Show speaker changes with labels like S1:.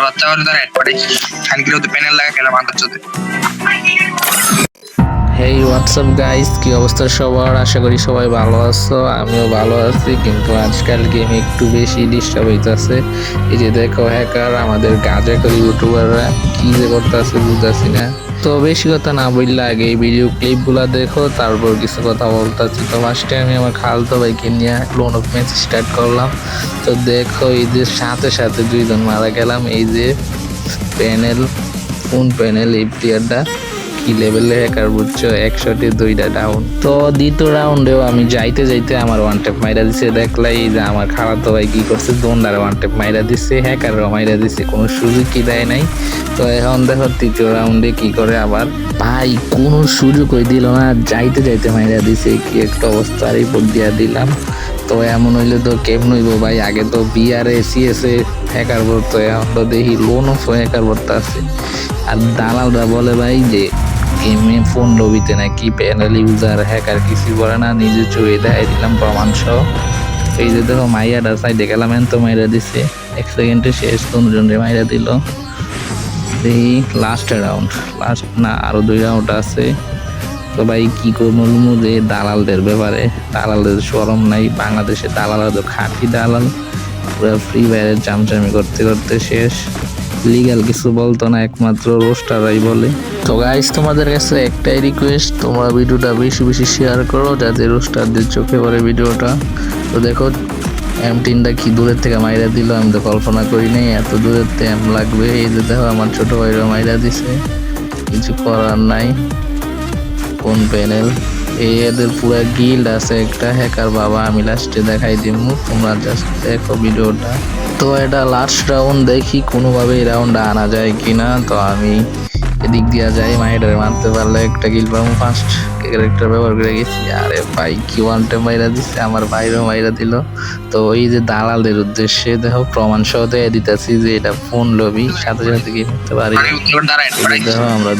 S1: তোর বাচ্চা হলে তারা হেড পাড়ে খানকির তো প্যানেল লাগা খেলা বান্ধব
S2: হেই হোয়াটসঅ্যাপ গাইস কি অবস্থা সবার? আশা করি সবাই ভালো আছো, আমিও ভালো আছি, কিন্তু আজকাল গেমে একটু বেশি ডিস্টার্ব হইতাছে। এই যে দেখো হ্যাকার আমাদের গাজা করি ইউটিউবাররা কী যে করতেছে বুঝতেছি না। তো বেশি কথা না বললে আগে এই ভিডিও ক্লিপগুলো দেখো, তারপর কিছু কথা বলতেছি। তো ফার্স্টে আমি আমার খালতো ভাইকে নিয়ে লোন অফ ম্যাচ স্টার্ট করলাম। তো দেখো এই যে সাথে সাথে দুইজন মারা গেলাম, এই যে প্যানেল কোন প্যানেল এই প্লেয়ারটা কি লেভেলে হ্যাকার বুঝছ? একশোটি, দুইটা ডাউন তো দ্বিতীয় রাউন্ডেও আমি যাইতে যাইতে আমার ওয়ান টেপ মাইরা দিছে। দেখলাই যে আমার খালাতো ভাই কি করছে? দোনদার ওয়ান টেপ মাইরা দিছে হ্যাকারও মাইরা দিছে। কোনো সুযোগ কি দেয় নাই। তো এখন দেখো তৃতীয় রাউন্ডে কি করে আবার? ভাই, কোনো সুযোগই দিল না। যাইতে যাইতে মাইরা দিছে। কি একটা অবস্থা রিপোর্ট দিয়া দিলাম। তো এমন হইলে তো কেমন হইব ভাই? আগে তো বিআরএ সিএসএ হ্যাকার ভরতো এখন তো দেখি লোন অফ হ্যাকার ভরতে আছে আর দালালরা বলে ভাই যে গেমে ফোন লবিতে নাকি প্যানেল ইউজার হ্যাকার কিছু করে না নিজে চুয়ে দেখাই দিলাম প্রমাণ সহ এই যে দেখো, মাইয়াটা সাইডে গেলাম তো মাইরা দিছে। এক সেকেন্ডে শেষ দুজন মাইরা দিল। এই লাস্ট রাউন্ড লাস্ট না, আরও দুই রাউন্ড আছে। তো ভাই, কি করব যে, দালালদের ব্যাপারে। দালালদের সরম নাই, বাংলাদেশে দালাল তো খাঁটি দালাল। পুরো ফ্রি ফায়ারের চামচামি করতে করতে শেষ। লিগ্যাল কিছু বলতো না, একমাত্র রোস্টারাই বলে। তো গাইস তোমাদের কাছে একটাই রিকোয়েস্ট তোমরা ভিডিওটা বেশি বেশি শেয়ার করো, যাতে রোস্টারদের চোখে পড়ে ভিডিওটা। তো দেখো এম টিনটা কি দূরের থেকে মাইরা দিল, আমি তো কল্পনা করি নাই, এত দূরের থেকে এম লাগবে। এই যে দেখো, আমার ছোট ভাইরা মাইরা দিছে। কিছু করার নাই। কোন প্যানেল এদের পুরো গিল্ড আছে একটা হ্যাকার বাবা আমি লাস্টে দেখাই দিব তোমরা জাস্ট দেখো ভিডিওটা। তো এটা লাস্ট রাউন্ড দেখি কোনোভাবে এই রাউন্ড আনা যায় কিনা তো আমি এদিক দিয়া যাই মাইডারে মারতে পারলে একটা গিল পাবো ফার্স্ট ক্যারেক্টার ব্যবহার করে গেছি। আরে ভাই কি ওয়ানটে মাইরা দিচ্ছে আমার ভাইরও মাইরা দিল। তো ওই যে দালালদের উদ্দেশ্যে দেখো প্রমাণ সহ দিয়ে দিতেছি যে এটা ফোন লবি সাথে সাথে কি করতে পারি। দেখো আমরা